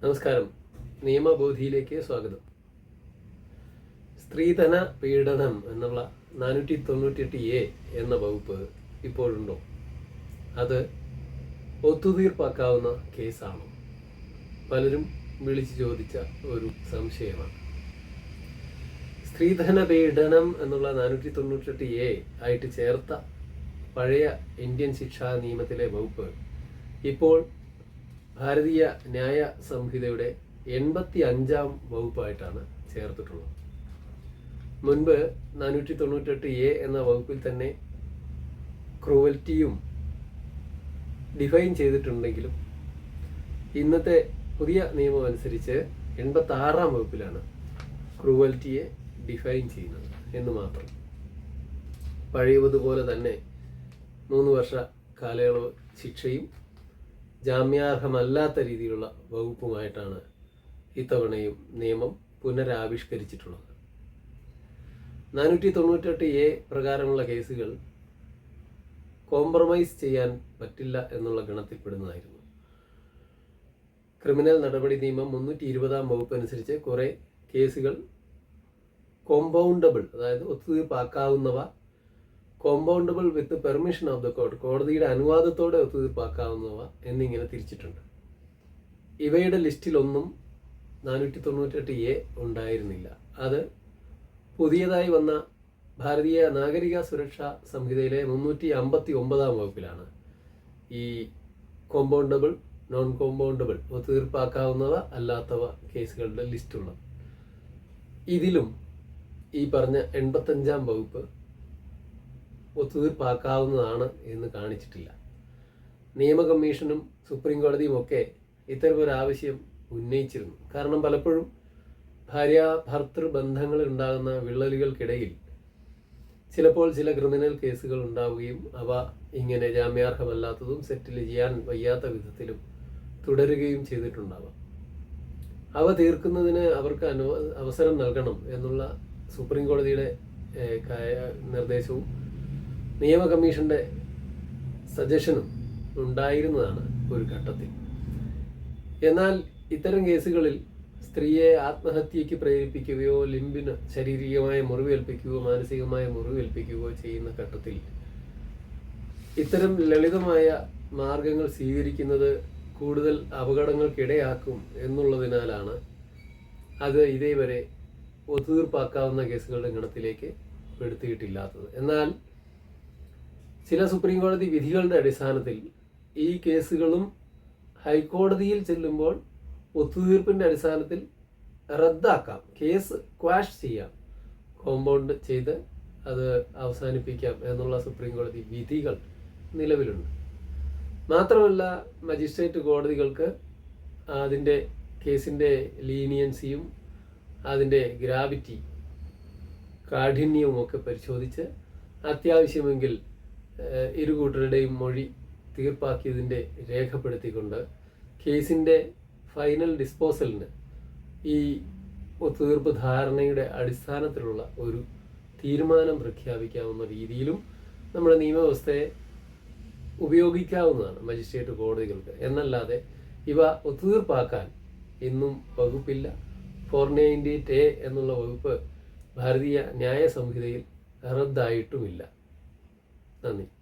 നമസ്കാരം. നിയമബോധിയിലേക്ക് സ്വാഗതം. സ്ത്രീധന പീഡനം എന്നുള്ള നാനൂറ്റി തൊണ്ണൂറ്റിയെട്ട് എ എന്ന വകുപ്പ് ഇപ്പോഴുണ്ടോ? അത് ഒത്തുതീർപ്പാക്കാവുന്ന കേസാണോ? പലരും വിളിച്ചു ചോദിച്ച ഒരു സംശയമാണ്. സ്ത്രീധന പീഡനം എന്നുള്ള നാനൂറ്റി തൊണ്ണൂറ്റെട്ട് എ ആയിട്ട് ചേർത്ത പഴയ ഇന്ത്യൻ ശിക്ഷാ നിയമത്തിലെ വകുപ്പ് ഇപ്പോൾ ഭാരതീയ ന്യായ സംഹിതയുടെ എൺപത്തി അഞ്ചാം വകുപ്പായിട്ടാണ് ചേർത്തിട്ടുള്ളത്. മുൻപ് നാനൂറ്റി തൊണ്ണൂറ്റെട്ട് എ എന്ന വകുപ്പിൽ തന്നെ ക്രൂവൽറ്റിയും ഡിഫൈൻ ചെയ്തിട്ടുണ്ടെങ്കിലും ഇന്നത്തെ പുതിയ നിയമം അനുസരിച്ച് എൺപത്തി ആറാം വകുപ്പിലാണ് ക്രൂവൽറ്റിയെ ഡിഫൈൻ ചെയ്യുന്നത് എന്ന് മാത്രം. പഴയതുപോലെ തന്നെ മൂന്ന് വർഷ കാലയളവ് ശിക്ഷയും ജാമ്യാർഹമല്ലാത്ത രീതിയിലുള്ള വകുപ്പുമായിട്ടാണ് ഇത്തവണയും നിയമം പുനരാവിഷ്കരിച്ചിട്ടുള്ളത്. നാനൂറ്റി തൊണ്ണൂറ്റെട്ട് എ പ്രകാരമുള്ള കേസുകൾ കോംപ്രമൈസ് ചെയ്യാൻ പറ്റില്ല എന്നുള്ള ഗണത്തിൽപ്പെടുന്നതായിരുന്നു. ക്രിമിനൽ നടപടി നിയമം മുന്നൂറ്റി ഇരുപതാം വകുപ്പ് അനുസരിച്ച് കുറേ കേസുകൾ കോമ്പൗണ്ടബിൾ അതായത് ഒത്തുതീർപ്പാക്കാവുന്നവ compoundable with permission of the court കോടതിയുടെ അനുവാദത്തോടെ ഒത്തുതീർപ്പാക്കാവുന്നവ എന്നിങ്ങനെ തിരിച്ചിട്ടുണ്ട്. ഇവയുടെ ലിസ്റ്റിലൊന്നും നാനൂറ്റി തൊണ്ണൂറ്റെട്ട് എ ഉണ്ടായിരുന്നില്ല. അത് പുതിയതായി വന്ന ഭാരതീയ നാഗരിക സുരക്ഷാ സംഹിതയിലെ മുന്നൂറ്റി അമ്പത്തി ഒമ്പതാം വകുപ്പിലാണ് ഈ കോമ്പൗണ്ടബിൾ നോൺ കോമ്പൗണ്ടബിൾ ഒത്തുതീർപ്പാക്കാവുന്നവ അല്ലാത്തവ കേസുകളുടെ ലിസ്റ്റുള്ളത്. ഇതിലും ഈ പറഞ്ഞ എൺപത്തഞ്ചാം വകുപ്പ് ഒത്തുതീർപ്പാക്കാവുന്നതാണ് എന്ന് കാണിച്ചിട്ടില്ല. നിയമ കമ്മീഷനും സുപ്രീം കോടതിയും ഒക്കെ ഇത്തരമൊരു ആവശ്യം ഉന്നയിച്ചിരുന്നു. കാരണം പലപ്പോഴും ഭാര്യ ഭർത്തൃ ബന്ധങ്ങളിൽ ഉണ്ടാകുന്ന വിള്ളലുകൾക്കിടയിൽ ചിലപ്പോൾ ചില ക്രിമിനൽ കേസുകൾ ഉണ്ടാവുകയും അവ ഇങ്ങനെ ജാമ്യാർഹമല്ലാത്തതും സെറ്റിൽ ചെയ്യാൻ വയ്യാത്ത വിധത്തിലും തുടരുകയും ചെയ്തിട്ടുണ്ടാവാം. അവ തീർക്കുന്നതിന് അവർക്ക് അനു അവസരം നൽകണം എന്നുള്ള സുപ്രീം കോടതിയുടെ നിർദ്ദേശവും നിയമ കമ്മീഷന്റെ സജഷനും ഉണ്ടായിരുന്നതാണ് ഒരു ഘട്ടത്തിൽ. എന്നാൽ ഇത്തരം കേസുകളിൽ സ്ത്രീയെ ആത്മഹത്യക്ക് പ്രേരിപ്പിക്കുകയോ ലിംബിന് ശാരീരികമായ മുറിവേൽപ്പിക്കുകയോ മാനസികമായ മുറിവേൽപ്പിക്കുകയോ ചെയ്യുന്ന ഘട്ടത്തിൽ ഇത്തരം ലളിതമായ മാർഗങ്ങൾ സ്വീകരിക്കുന്നത് കൂടുതൽ അപകടങ്ങൾക്കിടയാക്കും എന്നുള്ളതിനാലാണ് അത് ഇതേവരെ ഒത്തുതീർപ്പാക്കാവുന്ന കേസുകളുടെ ഗണത്തിലേക്ക് പെടുത്തിയിട്ടില്ലാത്തത്. എന്നാൽ ചില സുപ്രീം കോടതി വിധികളുടെ അടിസ്ഥാനത്തിൽ ഈ കേസുകളും ഹൈക്കോടതിയിൽ ചെല്ലുമ്പോൾ ഒത്തുതീർപ്പിന്റെ അടിസ്ഥാനത്തിൽ റദ്ദാക്കാം കേസ് ക്വാഷ് ചെയ്യാം കോമ്പൗണ്ട് ചെയ്ത് അത് അവസാനിപ്പിക്കാം എന്നുള്ള സുപ്രീം കോടതി വിധികൾ നിലവിലുണ്ട്. മാത്രമല്ല മജിസ്ട്രേറ്റ് കോടതികൾക്ക് അതിന്റെ കേസിന്റെ ലീനിയൻസിയും അതിന്റെ ഗ്രാവിറ്റി കാഠിന്യവും ഒക്കെ പരിശോധിച്ച് അത്യാവശ്യമെങ്കിൽ ഇരു കൂട്ടരുടെയും മൊഴി തീർപ്പാക്കിയതിന്റെ രേഖപ്പെടുത്തിക്കൊണ്ട് കേസിന്റെ ഫൈനൽ ഡിസ്പോസലിന് ഈ ഒത്തുതീർപ്പ് ധാരണയുടെ അടിസ്ഥാനത്തിലുള്ള ഒരു തീരുമാനം പ്രഖ്യാപിക്കാവുന്ന രീതിയിലും നമ്മുടെ നിയമവ്യവസ്ഥയെ ഉപയോഗിക്കാവുന്നതാണ് മജിസ്ട്രേറ്റ് കോടതികൾക്ക്. എന്നല്ലാതെ ഇവ ഒത്തുതീർപ്പാക്കാൻ ഇന്നും വകുപ്പില്ല. ഫോർ നയന്റി ടേ എന്നുള്ള വകുപ്പ് ഭാരതീയ ന്യായ സംഹിതയിൽ റദ്ദായിട്ടുമില്ല. Amém.